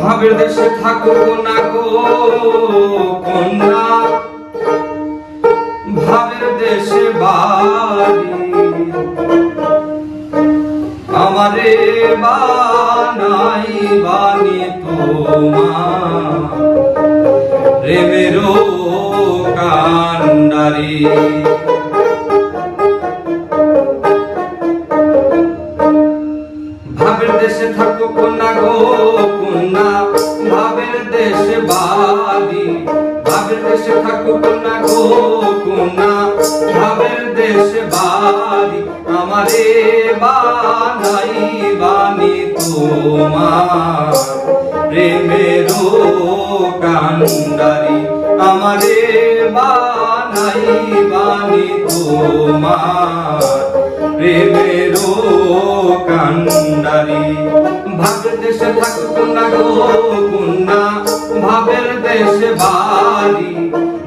ভাবের দেশে থাকো না গো কন্যা। ভাবের দেশে বাড়ি আমারে বানাই বানি তোমার। প্রেমেরও কান্ডারি ভাবের দেশে থাকো কন্যা গো কন্যা, ভাবের দেশে বাড়ি। ভাবের দেশে থাকো কন্যা গো কন্যা, ভাবের দেশে বাড়ি। আমারে বানাই বানি তোমার। প্রেমেরও কান্ডারি আমারে বানাই বানি তোমার। প্রেমেরও কান্ডারি ভাবের দেশে থাকুক না গো কন্যা ভাবের দেশে বাড়ি।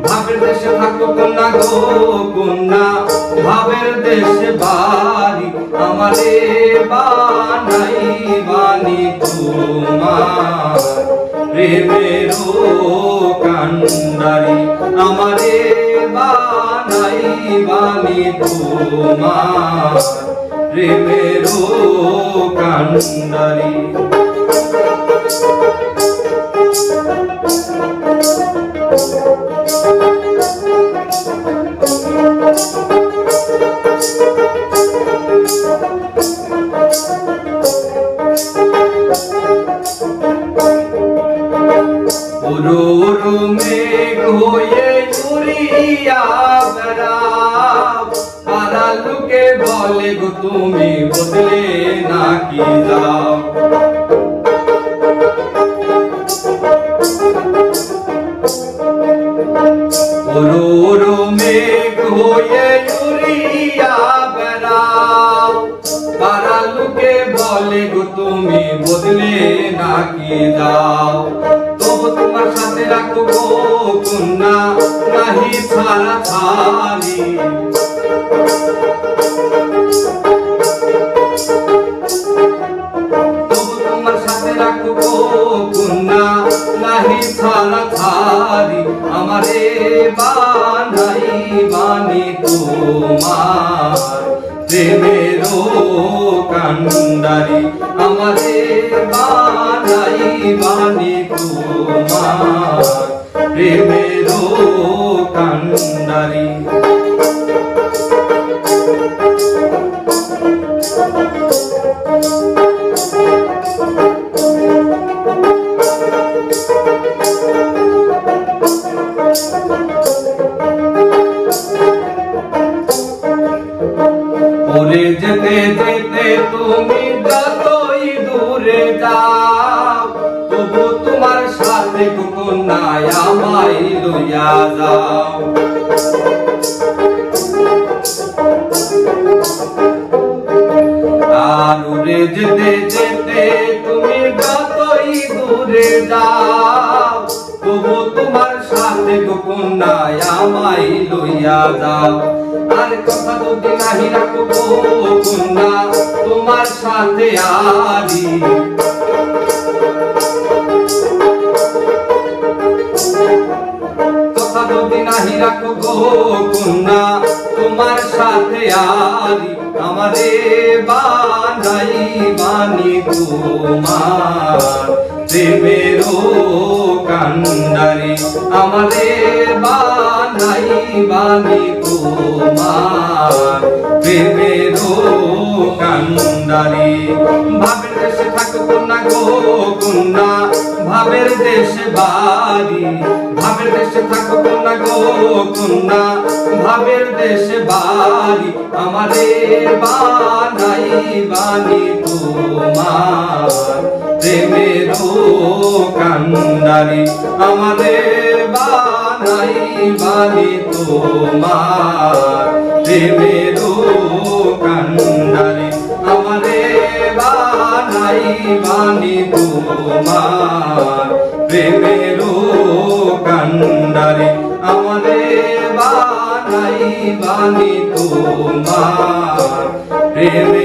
ভাবের দেশে থাকুক না গো কন্যা ভাবের দেশে বাড়ি। আমারে বানাই বানি তোমার প্রেমেরও কান্ডারি। আমারে বানাই বানি তোমার প্রেমেরও কান্ডারি তুমি বদলে নাকি যাও মেঘ বেড়াও। পাড়া লোকে বলে, গো, তুমি বদলে নাকি যাও তবু তোমার সাথে রাখব কন্যা নাহি ছাড়া ছাড়ি নাহি ছাড়া থারি আমারে বানাই বানি তোমার। প্রেমের কান্ডারি আমারে বানাই বানি তোমার। প্রেমেরও ওরে যেতে যেতে তুমি যতই দূরে যাও, তবু তোমার সাথে কন্যায় আমায় লইয়া যাও। আর যেতে যেতে তুমি যতই দূরে যাও তবু তোমার সাথে কন্যায় আমায় লইয়া যাও। আর কথা যদি নাহি রাখব কন্যা তোমার সাথে আরি কথা যদি নাহি রাখো গো কন্যা তোমার সাথে আরি আমারে বানাই বানি তোমার প্রেমেরও কান্ডারি আমারে বানাই বানি তোমার ভাবের দেশে কন্যা গো কন্যা ভাবের দেশে বাড়ি। ভাবের দেশে থাকো কন্যা গো কন্যা ভাবের দেশে বাড়ি। আমারে বানাই বানি কান্ডারি আমাদের বানাই বানি তোমার। প্রেমেরও কান্ডারি আমাদের বানাই বানি তোমার। প্রেমেরও কান্ডারি আমাদের বানাই বানি তোমার। কান্ডারি